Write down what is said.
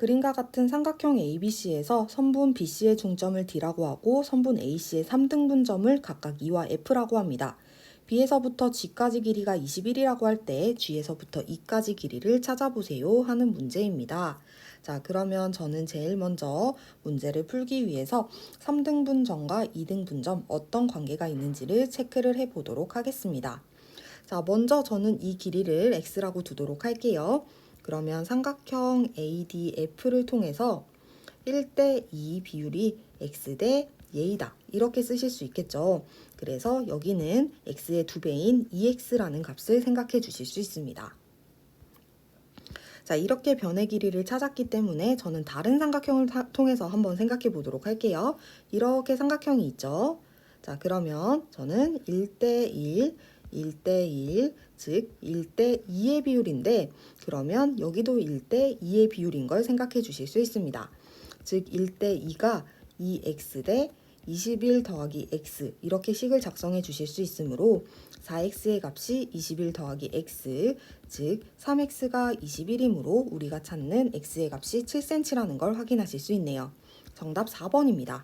그림과 같은 삼각형 ABC에서 선분 BC의 중점을 D라고 하고 선분 AC의 3등분점을 각각 2와 F라고 합니다. B에서부터 G까지 길이가 21이라고 할 때 G에서부터 E까지 길이를 찾아보세요 하는 문제입니다. 자, 그러면 저는 제일 먼저 문제를 풀기 위해서 3등분점과 2등분점 어떤 관계가 있는지를 체크를 해 보도록 하겠습니다. 자, 먼저 저는 이 길이를 x라고 두도록 할게요. 그러면 삼각형 ADF를 통해서 1대 2 비율이 x 대 예이다. 이렇게 쓰실 수 있겠죠. 그래서 여기는 x의 두 배인 2x라는 값을 생각해 주실 수 있습니다. 자, 이렇게 변의 길이를 찾았기 때문에 저는 다른 삼각형을 타- 통해서 한번 생각해 보도록 할게요. 이렇게 삼각형이 있죠. 자, 그러면 저는 1대 1, 1대 1, 즉 1대 2의 비율인데 그러면 여기도 1대 2의 비율인 걸 생각해 주실 수 있습니다. 즉 1대 2가 2x 대 21 더하기 x 이렇게 식을 작성해 주실 수 있으므로 4x의 값이 21 더하기 x 즉 3x가 21이므로 우리가 찾는 x의 값이 7cm라는 걸 확인하실 수 있네요. 정답 4번입니다.